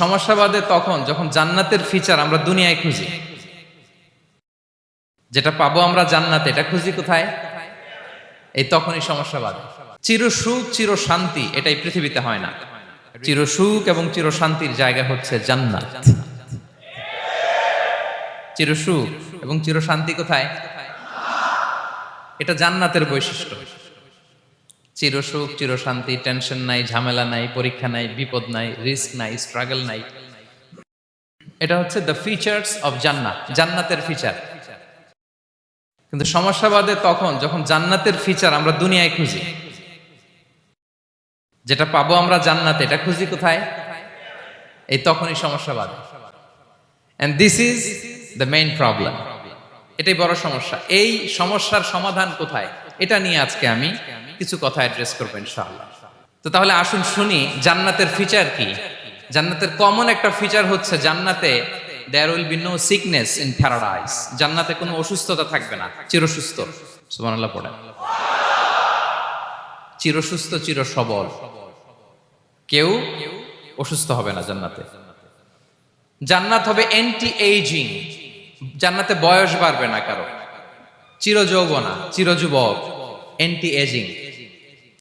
সমস্যা বাদে তখন যখন জান্নাতের ফিচার আমরা দুনিয়ায় খুঁজি, যেটা পাবো আমরা জান্নাতে, এটা খুঁজি কোথায়? এই তখনই সমস্যা বাদে। চির সুখ চির শান্তি এটাই পৃথিবীতে হয় না। চির সুখ এবং চির শান্তির জায়গা হচ্ছে জান্নাত। চির সুখ এবং চির শান্তি কোথায়? এটা জান্নাতের বৈশিষ্ট্য। চির সুখ চির শান্তি টেনশন নাই, ঝামেলা নাই, পরীক্ষা নাই, বিপদ নাই, রিস্ক নাই, স্ট্রাগল নাই। এটা হচ্ছে দ্য ফিচার্স অফ জান্নাত, জান্নাতের ফিচার কিন্তু সমস্যা বাদে তখন, যখন জান্নাতের ফিচার আমরা দুনিয়ায় খুঁজি, যেটা পাবো আমরা জান্নাতে, এটা খুঁজি কোথায়? এই তখনই সমস্যা বাদে। And this is the main problem এটাই বড় সমস্যা। এই সমস্যার সমাধান কোথায়? এটা নিয়ে আজকে আমি কিছু কথা অ্যাড্রেস করব ইনশাআল্লাহ। তো তাহলে আসুন শুনি, জান্নাতের ফিচার কি? জান্নাতের কমন একটা ফিচার হচ্ছে জান্নাতে there will be no sickness in paradise জান্নাতে কোনো অসুস্থতা থাকবে না, চিরসুস্থ। সুবহানাল্লাহ পড়ে চিরসুস্থ চির সবল কেউ অসুস্থ হবে না জান্নাতে। জান্নাত হবে অ্যান্টি এইজিং জান্নাতে বয়স বাড়বে না কারও। চিরযৌবনা, চিরযুবক। চির অ্যান্টি এজিং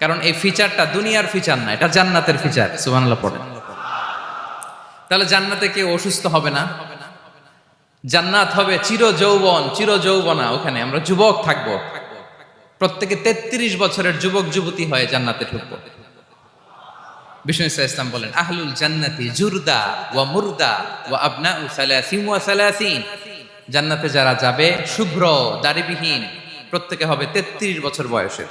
কারণ এই ফিচারটা দুনিয়ার ফিচার না, এটা জান্নাতের ফিচার সুবহানাল্লাহ পড়েন তাহলে জান্নাতে কেউ অসুস্থ হবে না? জান্নাত হবে চির যৌবন চির যৌবনা ওখানে, আমরা যুবক থাকব। প্রত্যেকে তেত্রিশ বছরের যুবক, যুবতী হয়ে জান্নাতে ঢুকবো। বিষ্ণু ইসলাম বলেন, আহলুল জান্নাতি জুরদা ওয়া মুরদা ওয়া আবনা সালাসিন ওয়া সালাসিন। জান্নাতে যারা যাবে, শুভ্র, দাড়িবিহীন, প্রত্যেকে হবে তেত্রিশ বছর বয়সের।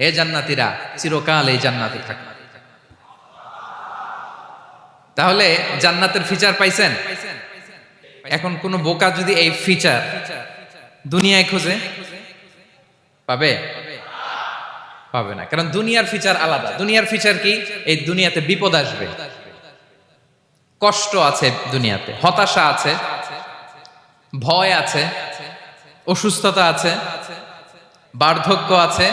হে জান্নাতীরা চিরকাল এই জান্নাতে থাকবে। তাহলে জান্নাতের ফিচার পাইছেন? এখন কোন বোকা যদি এই ফিচার দুনিয়ায় খোঁজে, পাবে? পাবে না। কারণ দুনিয়ার ফিচার আলাদা। দুনিয়ার ফিচার কি? এই দুনিয়াতে বিপদ আসবে। কষ্ট আছে দুনিয়াতে। হতাশা আছে। ভয় আছে। অসুস্থতা আছে। বার্ধক্য আছে।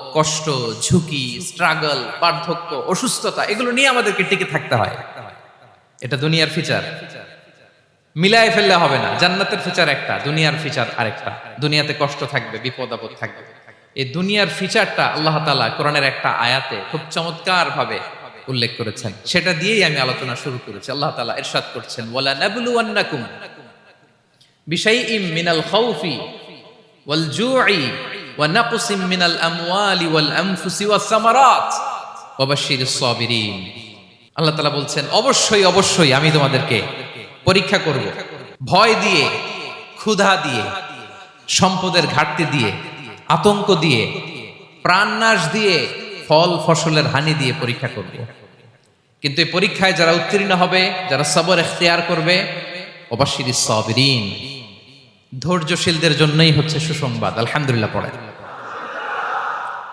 কষ্ট, ঝুঁকি স্ট্রাগল বার্ধক্য, অসুস্থতা, এগুলো নিয়ে আমাদেরকে টিকে থাকতে হয়। এটা দুনিয়ার ফিচার মিলায় ফেললে হবে না। জান্নাতের ফিচার একটা, দুনিয়ার ফিচার আরেকটা। দুনিয়াতে কষ্ট থাকবে, বিপদ আপদ থাকবে। এই দুনিয়ার ফিচারটা আল্লাহ তালা কোরআনের একটা আয়াতে খুব চমৎকার ভাবে উল্লেখ করেছেন। সেটা দিয়েই আমি আলোচনা শুরু করেছি। আল্লাহ তাআলা ইরশাদ করছেন ওয়ালা নাবলুওয়ান্নাকুম বিশাইইম মিনাল খাউফি ওয়াল আমওয়ালি ওয়াল আনফুসি ওয়াস সামারাত ওয়া বাশশিরিস আল্লাহ তাআলা বলছেন, অবশ্যই অবশ্যই আমি তোমাদেরকে পরীক্ষা করব। ভয় দিয়ে, ক্ষুধা দিয়ে, সম্পদের ঘাটতি দিয়ে, আতঙ্ক দিয়ে, প্রাণনাশ দিয়ে, ফল ফসলের হানি দিয়ে পরীক্ষা করব। কিন্তু এই পরীক্ষায় যারা উত্তীর্ণ হবে, যারা সবর এখতিয়ার করবে অবশ্যই সবিরিন। ধৈর্যশীলদের জন্যই হচ্ছে সুসংবাদ। আলহামদুলিল্লাহ পড়ে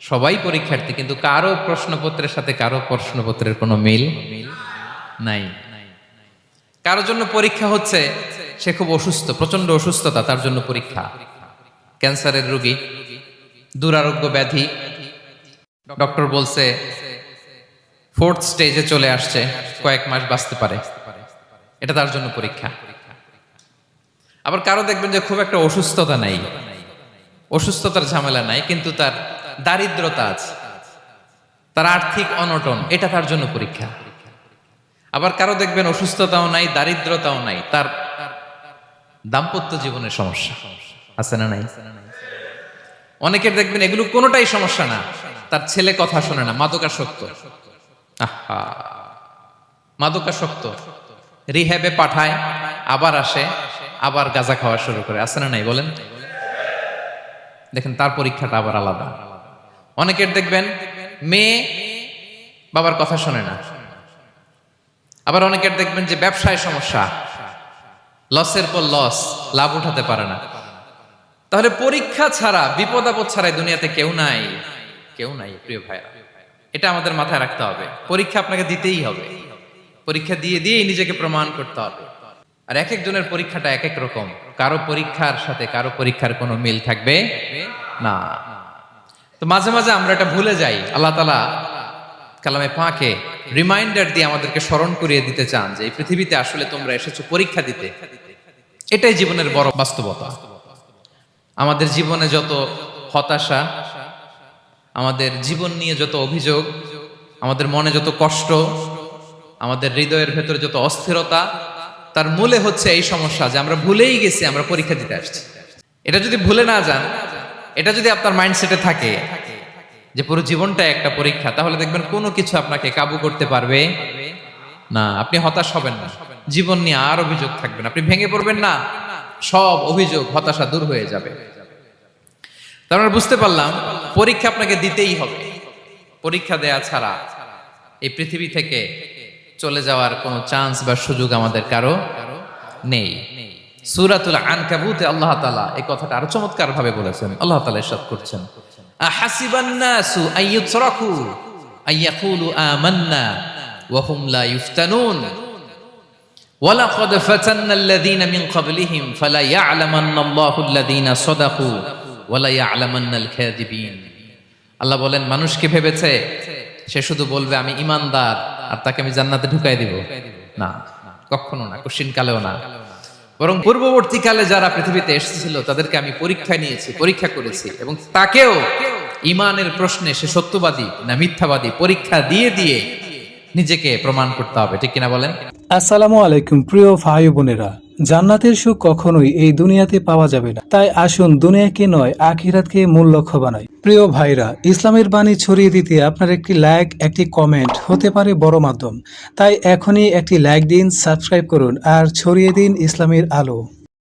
সবাই পরীক্ষার্থী, কিন্তু কারও প্রশ্নপত্রের সাথে কারও প্রশ্নপত্রের কোনো মিল নাই। কারোর জন্য পরীক্ষা হচ্ছে, সে খুব অসুস্থ প্রচণ্ড অসুস্থতা, তার জন্য পরীক্ষা। ক্যান্সারের রোগী, দুরারোগ্য ব্যাধি। ডক্টর বলছে, ফোর্থ স্টেজে চলে আসছে, কয়েক মাস বাঁচতে পারে। এটা তার জন্য পরীক্ষা। আবার কারও দেখবেন যে খুব একটা অসুস্থতা নাই। অসুস্থতার ঝামেলা নাই, কিন্তু তার দারিদ্রতা আছে। তার আর্থিক অনটন, এটা তার জন্য পরীক্ষা। আবার কারও দেখবেন অসুস্থতাও নাই, দারিদ্রতাও নাই, তার দাম্পত্য জীবনের সমস্যা। আছে না নাই? অনেকের দেখবেন এগুলো কোনোটাই সমস্যা না, তার ছেলে কথা শোনে না, মাদকাসক্ত। আহা! মাদকাসক্ত। রিহ্যাবে পাঠায়, আবার আসে, আবার গাঁজা খাওয়া শুরু করে। আছে না নাই বলেন? দেখেন তার পরীক্ষাটা আবার আলাদা। অনেকের দেখবেন মেয়ে বাবার কথা শোনে না। আবার অনেকের দেখবেন যে ব্যবসায় সমস্যা। লসের পর লস লাভ উঠাতে পারে না। তাহলে পরীক্ষা ছাড়া, বিপদ আপদ ছাড়া এই দুনিয়াতে কেউ নাই। কেউ নাই, প্রিয় ভাইরা এটা আমাদের মাথায় রাখতে হবে। পরীক্ষা আপনাকে দিতেই হবে। পরীক্ষা দিয়ে দিয়েই নিজেকে প্রমাণ করতে হবে। আর এক একজনের পরীক্ষাটা এক এক রকম। কারও পরীক্ষার সাথে কারও পরীক্ষার কোনো মিল থাকবে না। তো মাঝে মাঝে আমরা এটা ভুলে যাই। আল্লাহ তালা কালামে পাকে রিমাইন্ডার দিয়ে আমাদেরকে স্মরণ করিয়ে দিতে চান যে, এই পৃথিবীতে আসলে তোমরা এসেছ পরীক্ষা দিতে। এটাই জীবনের বড় বাস্তবতা। আমাদের জীবনে যত হতাশা, আমাদের জীবন নিয়ে যত অভিযোগ, আমাদের মনে যত কষ্ট, আমাদের হৃদয়ের ভেতরে যত অস্থিরতা, তার মূলে হচ্ছে এই সমস্যা যে, আমরা ভুলেই গেছি, আমরা পরীক্ষা দিতে আসছি। এটা যদি ভুলে না যান এটা যদি আপনার মাইন্ডসেটে থাকে যে পুরো জীবনটা একটা পরীক্ষা, তাহলে দেখবেন কোনো কিছু আপনাকে কাবু করতে পারবে না। আপনি হতাশ হবেন না। জীবন নিয়ে আর অভিযোগ থাকবেন আপনি ভেঙে পড়বেন না। সব অভিযোগ, হতাশা দূর হয়ে যাবে। তার মানে বুঝতে পারলাম, পরীক্ষা আপনাকে দিতেই হবে। পরীক্ষা দেয়া ছাড়া এই পৃথিবী থেকে চলে যাওয়ার কোনো চান্স বা সুযোগ আমাদের কারও নেই। সুরাতুল আনকাবুতে আল্লাহ তাআলা এই কথাটা আরো চমৎকার ভাবে বলেছেন আল্লাহ তাআলা ইরশাদ করছেন আহাসিবান নাসু আইয়ুতরাকু আইয়াকুলু আমান্না ওয়া হুম লা ইফতানুন ولقد فتنا الذين من قبلهم فلا يعلمن الله الذين صدقوا ولا يعلمن الكاذبين আল্লাহ বলেন মানুষ কি ভেবেছে সে শুধু বলবে আমি ইমানদার আর তাকে আমি জান্নাতে ঢুকাই দিব না কখনো না কশিন কালেও না বরং পূর্ববর্তীকালে যারা পৃথিবীতে এসেছিল, তাদেরকে আমি পরীক্ষা নিয়েছি, পরীক্ষা করেছি এবং তাকেও ইমানের প্রশ্নে সে সত্যবাদী না মিথ্যাবাদী পরীক্ষা দিয়ে দিয়ে নিজেকে প্রমাণ করতে হবে। ঠিক কিনা বলেন? আসসালামু আলাইকুম, প্রিয় ভাই বোনেরা। জান্নাতের সুখ কখনোই এই দুনিয়াতে পাওয়া যাবে না। তাই আসুন দুনিয়াকে নয়, আখিরাতকে মূল লক্ষ্য বানাই। প্রিয় ভাইরা, ইসলামের বাণী ছড়িয়ে দিতে আপনার একটি লাইক একটি কমেন্ট হতে পারে বড় মাধ্যম। তাই এখনই একটি লাইক দিন সাবস্ক্রাইব করুন, আর ছড়িয়ে দিন ইসলামের আলো।